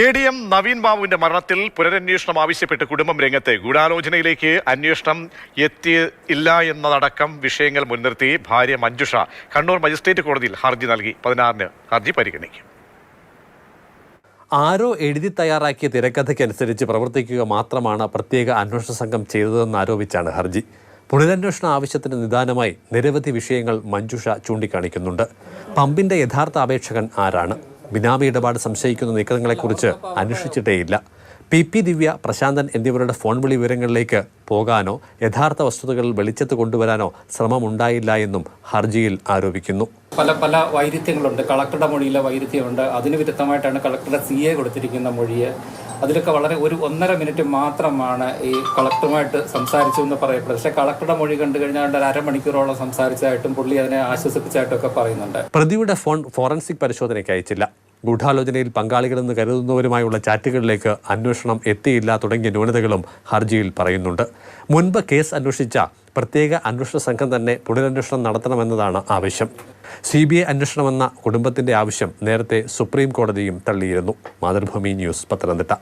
A D M Naveen ബാബുവിന്റെ മരണത്തിൽ പുനരന്വേഷണം ആവശ്യപ്പെട്ട് കുടുംബം രംഗത്ത് ഗൂഢാലോചനയിലേക്ക് അന്വേഷണം എത്തിയില്ല എന്നതടക്കം വിഷയങ്ങൾ മുൻനിർത്തി ഭാര്യ മഞ്ജുഷ കണ്ണൂർ മജിസ്ട്രേറ്റ് കോടതിയിൽ ഹർജി നൽകി. പതിനാറിന് ഹർജി പരിഗണിക്കും. ആരോ എഴുതി തയ്യാറാക്കിയ തിരക്കഥയ്ക്കനുസരിച്ച് പ്രവർത്തിക്കുക മാത്രമാണ് പ്രത്യേക അന്വേഷണ സംഘം ചെയ്തതെന്ന് ആരോപിച്ചാണ് ഹർജി. പുനരന്വേഷണ ആവശ്യത്തിന് നിദാനമായി നിരവധി വിഷയങ്ങൾ മഞ്ജുഷ ചൂണ്ടിക്കാണിക്കുന്നുണ്ട്. പമ്പിന്റെ യഥാർത്ഥ അപേക്ഷകൻ ആരാണ്? ബിനാമി ഇടപാട് സംശയിക്കുന്ന നീക്കങ്ങളെക്കുറിച്ച് അന്വേഷിച്ചിട്ടേയില്ല. പി പി ദിവ്യ പ്രശാന്തൻ എന്നിവരുടെ ഫോൺ വിളി വിവരങ്ങളിലേക്ക് പോകാനോ യഥാർത്ഥ വസ്തുതകൾ വെളിച്ചത്ത് കൊണ്ടുവരാനോ ശ്രമമുണ്ടായില്ല എന്നും ഹർജിയിൽ ആരോപിക്കുന്നു. പല പല വൈരുദ്ധ്യങ്ങളുണ്ട്. കളക്ടറുടെ മൊഴിയിലെ വൈരുദ്ധ്യമുണ്ട്. അതിന് വിരുദ്ധമായിട്ടാണ് കളക്ടറുടെ സി എ കൊടുത്തിരിക്കുന്ന മൊഴിയെ അതിലൊക്കെ വളരെ ഒരു ഒന്നര മിനിറ്റ് മാത്രമാണ് ഈ കളക്ടറുമായിട്ട് സംസാരിച്ചു എന്ന് പറയപ്പെടുന്നത്. പക്ഷേ കളക്ടറുടെ മൊഴി കണ്ടു കഴിഞ്ഞാൽ ഒരു അരമണിക്കൂറോളം സംസാരിച്ചതായിട്ടും പുള്ളി അതിനെ ആശ്വസിപ്പിച്ചായിട്ടും ഒക്കെ പറയുന്നുണ്ട്. പ്രതിയുടെ ഫോൺ ഫോറൻസിക് പരിശോധനയ്ക്ക് അയച്ചില്ല. ഗൂഢാലോചനയിൽ പങ്കാളികളെന്ന് കരുതുന്നവരുമായുള്ള ചാറ്റുകളിലേക്ക് അന്വേഷണം എത്തിയില്ല തുടങ്ങിയ ന്യൂനതകളും ഹർജിയിൽ പറയുന്നുണ്ട്. മുൻപ് കേസ് അന്വേഷിച്ച പ്രത്യേക അന്വേഷണ സംഘം തന്നെ പുനരന്വേഷണം നടത്തണമെന്നതാണ് ആവശ്യം. സി ബി ഐ അന്വേഷണമെന്ന കുടുംബത്തിന്റെ ആവശ്യം നേരത്തെ സുപ്രീം കോടതിയും തള്ളിയിരുന്നു. മാതൃഭൂമി ന്യൂസ് പത്തനംതിട്ട.